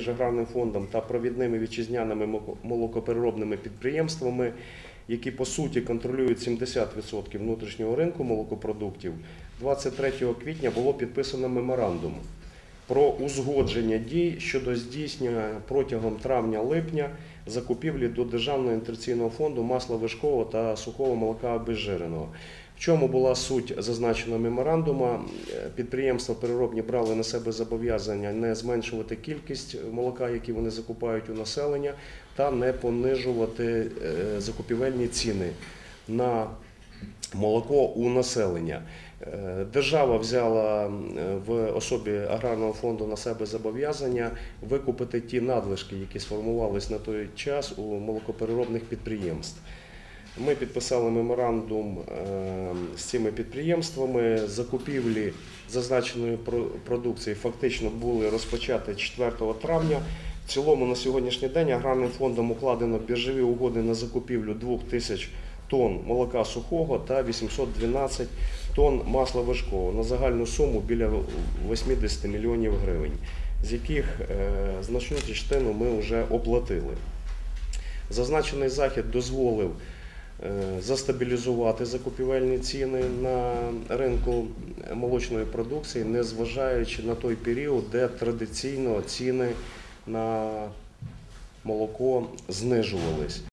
між аграрним фондом та провідними вітчизняними молокопереробними підприємствами, які по суті контролюють 70% внутрішнього ринку молокопродуктів, 23 квітня було підписано меморандум про узгодження дій щодо здійснення протягом травня-липня закупівлі до Державного інтерційного фонду масла вишкового та сухого молока обезжиреного. Чому була суть зазначеного меморандуму? Е, Підприємства переробні брали на себе зобов'язання не зменшувати кількість молока, які вони закупають у населення, та не понижувати е, закупівельні ціни на молоко у населення. Е, Держава взяла в особі аграрного фонду на себе зобов'язання викупити ті надлишки, які сформувались на той час у молокопереробних підприємств. Ми підписали меморандум е, з цими підприємствами. Закупівлі зазначеної продукції фактично були розпочаті 4 травня. В цілому на сьогоднішній день аграрним фондом укладено біржові угоди на закупівлю 2000 тонн молока сухого та 812 тонн масла важкого на загальну суму біля 80 мільйонів гривень, з яких е, значну частину ми вже оплатили. Зазначений захід дозволив застабілізувати закупівельні ціни на ринку молочної продукції, незважаючи на той період, де традиційно ціни на молоко знижувались.